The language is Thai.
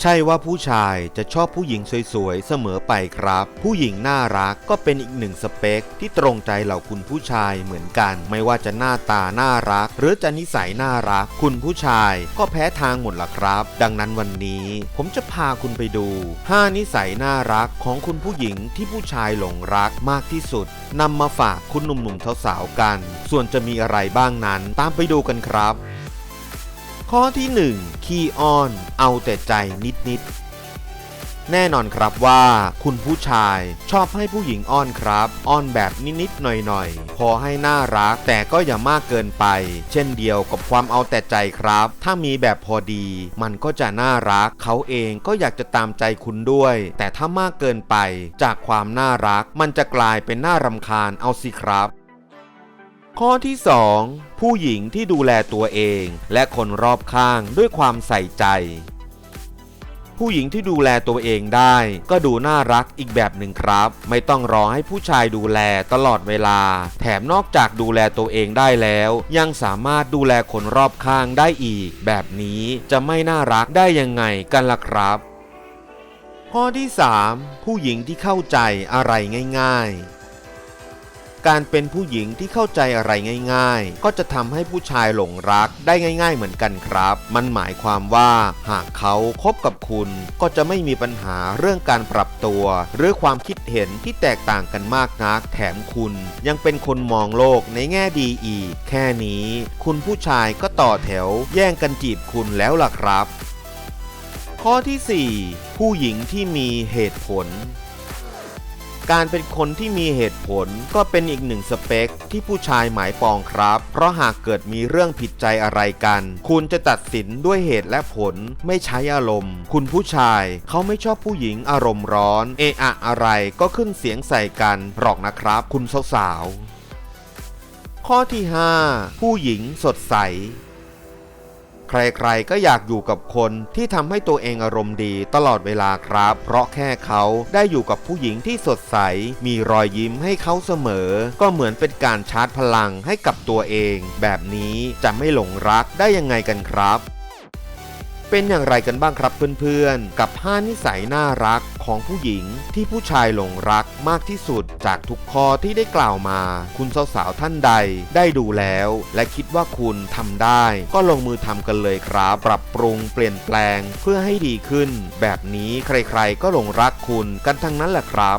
ใช่ว่าผู้ชายจะชอบผู้หญิงสวยๆ เสมอไปครับ ผู้หญิงน่ารักก็เป็นอีกหนึ่งสเปค ที่ตรงใจเหล่าคุณผู้ชายเหมือนกัน ไม่ว่าจะหน้าตาน่ารัก หรือจะนิสัยน่ารัก คุณผู้ชายก็แพ้ทางหมดละครับ ดังนั้นวันนี้ ผมจะพาคุณไปดู 5 นิสัยน่ารักของคุณผู้หญิงที่ผู้ชายหลงรักมากที่สุดนำมาฝากคุณหนุ่มๆสาวๆกัน ส่วนจะมีอะไรบ้างนั้น ตามไปดูกันครับ ข้อที่1ขี้อ้อน เอาแต่ใจนิดๆ แน่นอนครับว่าคุณผู้ชายชอบให้ผู้หญิงอ้อนครับ อ้อนแบบนิดๆ หน่อยๆ พอให้น่ารักแต่ก็อย่ามากเกินไป เช่นเดียวกับความเอาแต่ใจครับ ถ้ามีแบบพอดี มันก็จะน่ารัก เขาเองก็อยากจะตามใจคุณด้วย แต่ถ้ามากเกินไป จากความน่ารัก มันจะกลายเป็นน่ารำคาญเอาสิครับ ข้อที่ 2 ผู้หญิงที่ดูแลตัวเอง และคนรอบข้างด้วยความใส่ใจ ผู้หญิงที่ดูแลตัวเองได้ ก็ดูน่ารักอีกแบบหนึ่งครับ ไม่ต้องรอให้ผู้ชายดูแลตลอดเวลา แถมนอกจากดูแลตัวเองได้แล้ว ยังสามารถดูแลคนรอบข้างได้อีก แบบนี้จะไม่น่ารักได้ยังไงกันล่ะครับ ข้อที่ 3 ผู้หญิงที่เข้าใจอะไรง่าย ๆ การเป็นผู้หญิงที่เข้าใจอะไรง่าย ๆ ก็จะทำให้ผู้ชายหลงรักได้ง่าย ๆ เหมือนกันครับ มันหมายความว่าหากเขาคบกับคุณ ก็จะไม่มีปัญหาเรื่องการปรับตัว หรือความคิดเห็นที่แตกต่างกันมากนัก แถมคุณ ยังเป็นคนมองโลกในแง่ดีอีก แค่นี้ คุณผู้ชายก็ต่อแถว แย่งกันจีบคุณแล้วล่ะครับ ข้อที่ 4 ผู้หญิงที่มีเหตุผล การเป็นคนที่มีเหตุผลก็เป็นอีกหนึ่งสเปคที่ผู้ชายหมายปองครับ เพราะหากเกิดมีเรื่องผิดใจอะไรกัน คุณจะตัดสินด้วยเหตุและผลไม่ใช้อารมณ์ คุณผู้ชายเขาไม่ชอบผู้หญิงอารมณ์ร้อน เอะอะอะไรก็ขึ้นเสียงใส่กันหรอกนะครับ คุณสาวๆข้อที่ 5 ผู้หญิงสดใส ใครๆ ก็อยากอยู่กับคนที่ทำให้ตัวเองอารมณ์ดีตลอดเวลาครับ เพราะแค่เขาได้อยู่กับผู้หญิงที่สดใส มีรอยยิ้มให้เขาเสมอ ก็เหมือนเป็นการชาร์จพลังให้กับตัวเอง แบบนี้จะไม่หลงรักได้ยังไงกันครับ เป็นอย่างไรกันบ้างครับเพื่อนๆ กับ 5 นิสัยน่ารักของผู้หญิงที่ผู้ชายหลงรักมากที่สุดจากทุกข้อที่ได้กล่าวมา คุณสาวๆท่านใดได้ดูแล้ว และคิดว่าคุณทำได้ ก็ลงมือทำกันเลยครับ ปรับปรุงเปลี่ยนแปลงเพื่อให้ดีขึ้น แบบนี้ใครๆก็หลงรักคุณกันทั้งนั้นแหละครับ